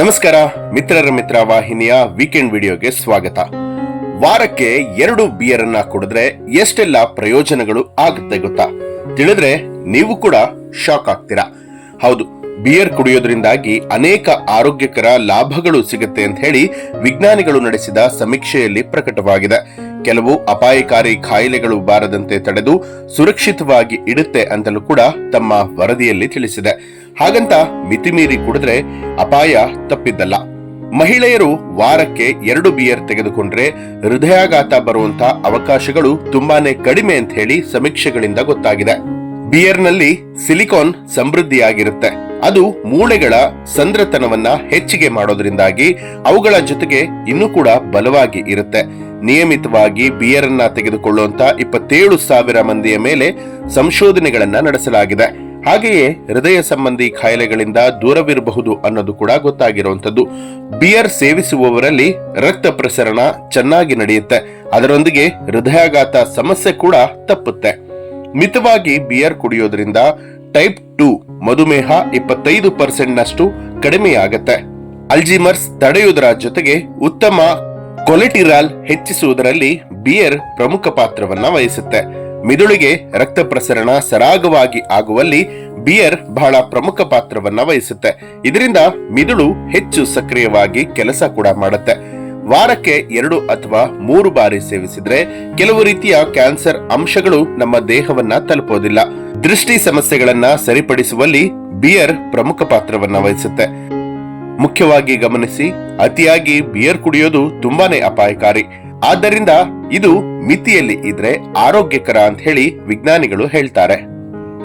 ನಮಸ್ಕಾರ, ಮಿತ್ರರ ಮಿತ್ರ ವಾಹಿನಿಯ ವೀಕೆಂಡ್ ವಿಡಿಯೋಗೆ ಸ್ವಾಗತ. ವಾರಕ್ಕೆ ಎರಡು ಬಿಯರ್ ಅನ್ನ ಕುಡಿದ್ರೆ ಎಷ್ಟೆಲ್ಲ ಪ್ರಯೋಜನಗಳು ಆಗುತ್ತೆ ಗೊತ್ತಾ? ತಿಳಿದ್ರೆ ನೀವು ಕೂಡ ಶಾಕ್ ಆಗ್ತೀರಾ. ಹೌದು ಬಿಯರ್ ಕುಡಿಯೋದ್ರಿಂದಾಗಿ ಅನೇಕ ಆರೋಗ್ಯಕರ ಲಾಭಗಳು ಸಿಗುತ್ತೆ ಅಂತ ಹೇಳಿ ವಿಜ್ಞಾನಿಗಳು ನಡೆಸಿದ ಸಮೀಕ್ಷೆಯಲ್ಲಿ ಪ್ರಕಟವಾಗಿದೆ. ಕೆಲವು ಅಪಾಯಕಾರಿ ಕಾಯಿಲೆಗಳು ಬಾರದಂತೆ ತಡೆದು ಸುರಕ್ಷಿತವಾಗಿ ಇಡುತ್ತೆ ಅಂತಲೂ ಕೂಡ ತಮ್ಮ ವರದಿಯಲ್ಲಿ ತಿಳಿಸಿದೆ. ಹಾಗಂತ ಮಿತಿಮೀರಿ ಕುಡಿದ್ರೆ ಅಪಾಯ ತಪ್ಪಿದ್ದಲ್ಲ. ಮಹಿಳೆಯರು ವಾರಕ್ಕೆ ಎರಡು ಬಿಯರ್ ತೆಗೆದುಕೊಂಡ್ರೆ ಹೃದಯಾಘಾತ ಬರುವಂತ ಅವಕಾಶಗಳು ತುಂಬಾನೇ ಕಡಿಮೆ ಅಂತ ಹೇಳಿ ಸಮೀಕ್ಷೆಗಳಿಂದ ಗೊತ್ತಾಗಿದೆ. ಬಿಯರ್ನಲ್ಲಿ ಸಿಲಿಕಾನ್ ಸಮೃದ್ಧಿಯಾಗಿರುತ್ತೆ. ಅದು ಮೂಳೆಗಳ ಸಂದ್ರತನವನ್ನ ಹೆಚ್ಚಿಗೆ ಮಾಡೋದ್ರಿಂದಾಗಿ ಅವುಗಳ ಜೊತೆಗೆ ಇನ್ನೂ ಕೂಡ ಬಲವಾಗಿ ಇರುತ್ತೆ. ನಿಯಮಿತವಾಗಿ ಬಿಯರ್ ಅನ್ನ ತೆಗೆದುಕೊಳ್ಳುವಂತ ಇಪ್ಪತ್ತೇಳು ಸಾವಿರ ಮಂದಿಯ ಮೇಲೆ ಸಂಶೋಧನೆಗಳನ್ನ ನಡೆಸಲಾಗಿದೆ. ಹಾಗೆಯೇ ಹೃದಯ ಸಂಬಂಧಿ ಕಾಯಿಲೆಗಳಿಂದ ದೂರವಿರಬಹುದು ಅನ್ನೋದು ಕೂಡ ಗೊತ್ತಾಗಿರುವಂತದ್ದು ಬಿಯರ್ ಸೇವಿಸುವವರಲ್ಲಿ ರಕ್ತ ಪ್ರಸರಣ ಚೆನ್ನಾಗಿ ನಡೆಯುತ್ತೆ. ಅದರೊಂದಿಗೆ ಹೃದಯಾಘಾತ ಸಮಸ್ಯೆ ಕೂಡ ತಪ್ಪುತ್ತೆ. ಮಿತವಾಗಿ ಬಿಯರ್ ಕುಡಿಯೋದ್ರಿಂದ ಟೈಪ್ ಟು ಮಧುಮೇಹ ಇಪ್ಪತ್ತೈದು ಪರ್ಸೆಂಟ್ ನಷ್ಟು ಕಡಿಮೆಯಾಗತ್ತೆ. ಅಲ್ಜಿಮರ್ಸ್ ತಡೆಯುವುದರ ಜೊತೆಗೆ ಉತ್ತಮ ಕೊಲೆಟಿರಾಲ್ ಹೆಚ್ಚಿಸುವುದರಲ್ಲಿ ಬಿಯರ್ ಪ್ರಮುಖ ಪಾತ್ರವನ್ನ ವಹಿಸುತ್ತೆ. ಮಿದುಳಿಗೆ ರಕ್ತ ಪ್ರಸರಣ ಸರಾಗವಾಗಿ ಆಗುವಲ್ಲಿ ಬಿಯರ್ ಬಹಳ ಪ್ರಮುಖ ಪಾತ್ರವನ್ನ ವಹಿಸುತ್ತೆ. ಇದರಿಂದ ಮಿದುಳು ಹೆಚ್ಚು ಸಕ್ರಿಯವಾಗಿ ಕೆಲಸ ಕೂಡ ಮಾಡುತ್ತೆ. ವಾರಕ್ಕೆ ಎರಡು ಅಥವಾ ಮೂರು ಬಾರಿ ಸೇವಿಸಿದ್ರೆ ಕೆಲವು ರೀತಿಯ ಕ್ಯಾನ್ಸರ್ ಅಂಶಗಳು ನಮ್ಮ ದೇಹವನ್ನ ತಲುಪೋದಿಲ್ಲ. ದೃಷ್ಟಿ ಸಮಸ್ಯೆಗಳನ್ನ ಸರಿಪಡಿಸುವಲ್ಲಿ ಬಿಯರ್ ಪ್ರಮುಖ ಪಾತ್ರವನ್ನ ವಹಿಸುತ್ತೆ. ಮುಖ್ಯವಾಗಿ ಗಮನಿಸಿ, ಅತಿಯಾಗಿ ಬಿಯರ್ ಕುಡಿಯೋದು ತುಂಬಾನೇ ಅಪಾಯಕಾರಿ. ಆದ್ದರಿಂದ ಇದು ಮಿತಿಯಲ್ಲಿ ಇದ್ರೆ ಆರೋಗ್ಯಕರ ಅಂತ ಹೇಳಿ ವಿಜ್ಞಾನಿಗಳು ಹೇಳ್ತಾರೆ.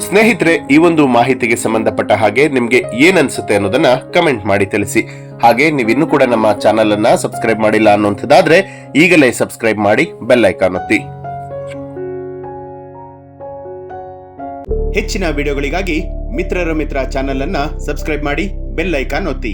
ಸ್ನೇಹಿತರೆ, ಈ ಒಂದು ಮಾಹಿತಿಗೆ ಸಂಬಂಧಪಟ್ಟ ಹಾಗೆ ನಿಮ್ಗೆ ಏನ್ ಅನ್ಸುತ್ತೆ ಅನ್ನೋದನ್ನ ಕಮೆಂಟ್ ಮಾಡಿ ತಿಳಿಸಿ. ಹಾಗೆ ನೀವಿನ್ನೂ ಕೂಡ ನಮ್ಮ ಚಾನೆಲ್ ಅನ್ನ ಸಬ್ಸ್ಕ್ರೈಬ್ ಮಾಡಿಲ್ಲ ಅನ್ನುವಂಥದ್ದಾದ್ರೆ ಈಗಲೇ ಸಬ್ಸ್ಕ್ರೈಬ್ ಮಾಡಿ ಬೆಲ್ ಐಕಾನ್ ಒತ್ತಿ. ಹೆಚ್ಚಿನ ವಿಡಿಯೋಗಳಿಗಾಗಿ ಮಿತ್ರರ ಮಿತ್ರ ಚಾನೆಲ್ ಅನ್ನ ಸಬ್ಸ್ಕ್ರೈಬ್ ಮಾಡಿ ಬೆಲ್ ಐಕಾನ್ ಒತ್ತಿ.